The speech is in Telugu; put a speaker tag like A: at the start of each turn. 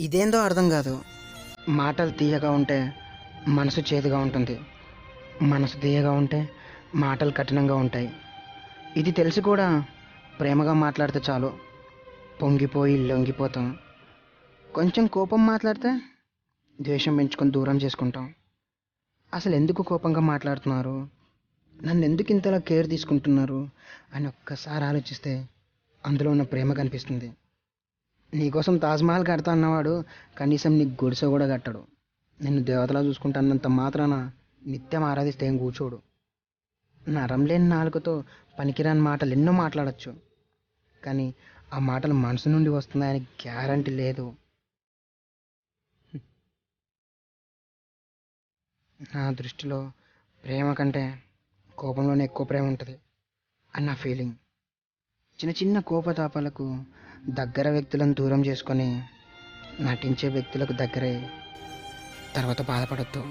A: ఇదేందో అర్థం కాదు. మాటలు తీయగా ఉంటే మనసు చేదుగా ఉంటుంది. మనసు తీయగా ఉంటే మాటలు కఠినంగా ఉంటాయి. ఇది తెలిసి కూడా ప్రేమగా మాట్లాడితే చాలు. పొంగిపోయి లొంగిపోతాం. కొంచెం కోపం మాట్లాడితే ద్వేషం పెంచుకొని దూరం చేసుకుంటాం. అసలు ఎందుకు కోపంగా మాట్లాడుతున్నారు? నన్ను ఎందుకు ఇంతలా కేర్ తీసుకుంటున్నారు? అని ఒక్కసారి ఆలోచిస్తే అందులో ఉన్న ప్రేమ కనిపిస్తుంది. నీకోసం తాజ్మహల్ కడతా అన్నవాడు కనీసం నీకు గుడిసె కూడా కట్టడు. నిన్ను దేవతలా చూసుకుంటానంత మాత్రాన నిత్యం ఆరాధిస్తే ఏం కూర్చోడు. నరం లేని నాలుకతో పనికిరాని మాటలు ఎన్నో మాట్లాడచ్చు. కానీ ఆ మాటలు మనసు నుండి వస్తున్నాయని గ్యారంటీ లేదు. నా దృష్టిలో ప్రేమ కంటే కోపంలోనే ఎక్కువ ప్రేమ ఉంటుంది. అని నా ఫీలింగ్ చిన్న చిన్న కోపతాపాలకు దగ్గర వ్యక్తులను దూరం చేసుకొని నటించే వ్యక్తులకు దగ్గరై తర్వాత బాధపడద్దు.